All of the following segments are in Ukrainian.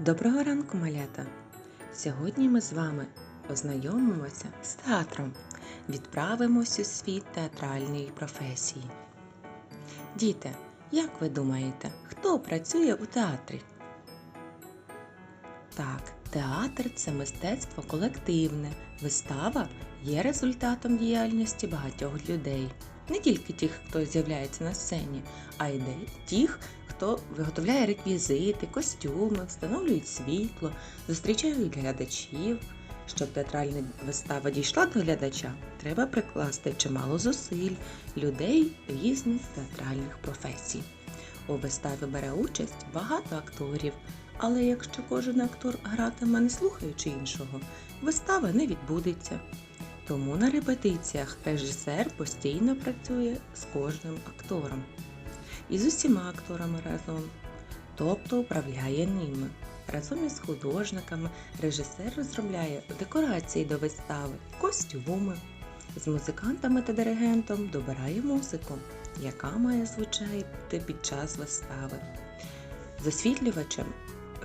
Доброго ранку, малята! Сьогодні ми з вами ознайомимося з театром, відправимось у світ театральної професії. Діти, як ви думаєте, хто працює у театрі? Так, театр це мистецтво колективне. Вистава є результатом діяльності багатьох людей. Не тільки тих, хто з'являється на сцені, а й тих, хто виготовляє реквізити, костюми, встановлюють світло, зустрічають глядачів. Щоб театральна вистава дійшла до глядача, треба прикласти чимало зусиль людей різних театральних професій. У виставі бере участь багато акторів, але якщо кожен актор гратиме не слухаючи іншого, вистава не відбудеться. Тому на репетиціях режисер постійно працює з кожним актором і з усіма акторами разом, тобто управляє ними. Разом із художниками режисер розробляє декорації до вистави, костюми. З музикантами та диригентом добирає музику, яка має звучати під час вистави. З освітлювачем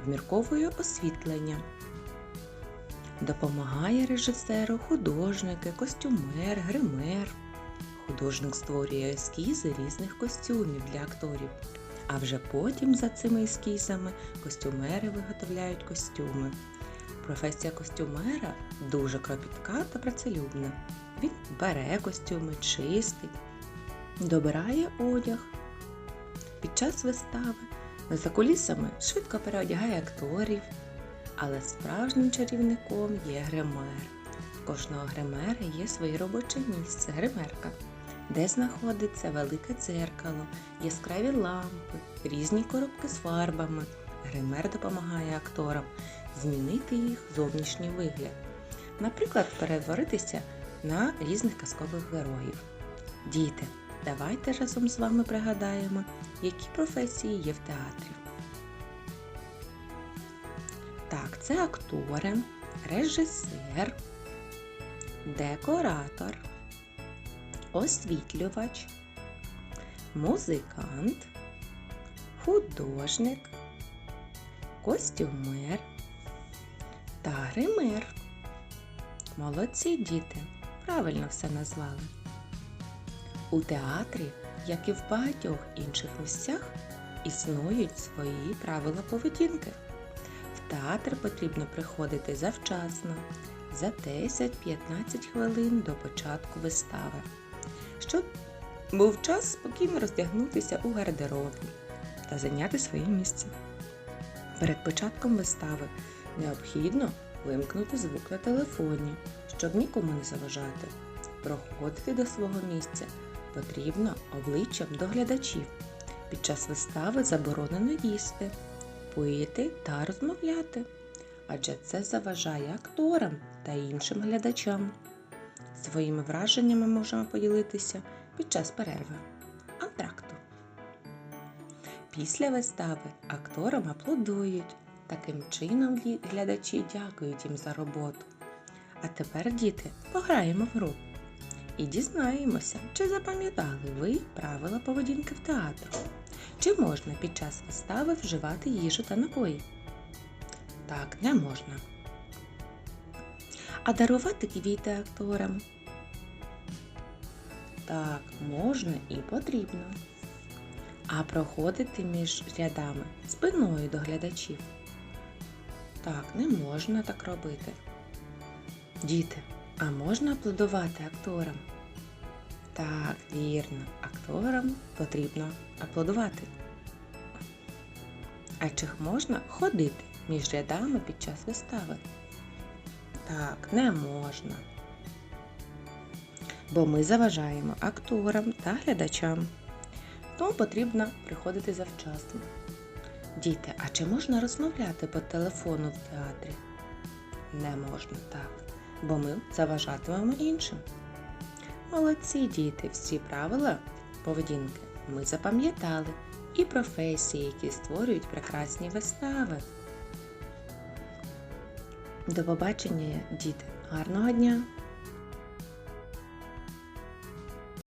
вмірковує освітлення. Допомагає режисеру художники, костюмер, гример. Художник створює ескізи різних костюмів для акторів. А вже потім за цими ескізами костюмери виготовляють костюми. Професія костюмера дуже кропітка та працелюбна. Він бере костюми, чистить, добирає одяг. Під час вистави за кулісами швидко переодягає акторів, але справжнім чарівником є гример. В кожного гримера є своє робоче місце гримерка, де знаходиться велике дзеркало, яскраві лампи, різні коробки з фарбами. Гример допомагає акторам змінити їх зовнішній вигляд. Наприклад, перетворитися на різних казкових героїв. Діти, давайте разом з вами пригадаємо, які професії є в театрі. Так, це актори, режисер, декоратор, освітлювач, музикант, художник, костюмер та гример. Молодці діти, правильно все назвали. У театрі, як і в багатьох інших місцях, існують свої правила поведінки. В театр потрібно приходити завчасно, за 10-15 хвилин до початку вистави, щоб був час спокійно роздягнутися у гардеробі та зайняти своє місце. Перед початком вистави необхідно вимкнути звук на телефоні, щоб нікому не заважати. Проходити до свого місця потрібно обличчям до глядачів. Під час вистави заборонено їсти, пити та розмовляти, адже це заважає акторам та іншим глядачам. Своїми враженнями можемо поділитися під час перерви. Антракту. Після вистави акторам аплодують. Таким чином глядачі дякують їм за роботу. А тепер, діти, пограємо в гру і дізнаємося, чи запам'ятали ви правила поведінки в театру. Чи можна під час вистави вживати їжу та напої? Так, не можна. А дарувати квіти акторам? Так, можна і потрібно. А проходити між рядами спиною до глядачів. Так, не можна так робити. Діти, а можна аплодувати акторам? Так, вірно, акторам потрібно аплодувати. А чи можна ходити між рядами під час вистави? Так, не можна. Бо ми заважаємо акторам та глядачам. Тому потрібно приходити завчасно. Діти, а чи можна розмовляти по телефону в театрі? Не можна так, бо ми заважатимемо іншим. Молодці діти, всі правила поведінки ми запам'ятали і професії, які створюють прекрасні вистави. До побачення, діти! Гарного дня!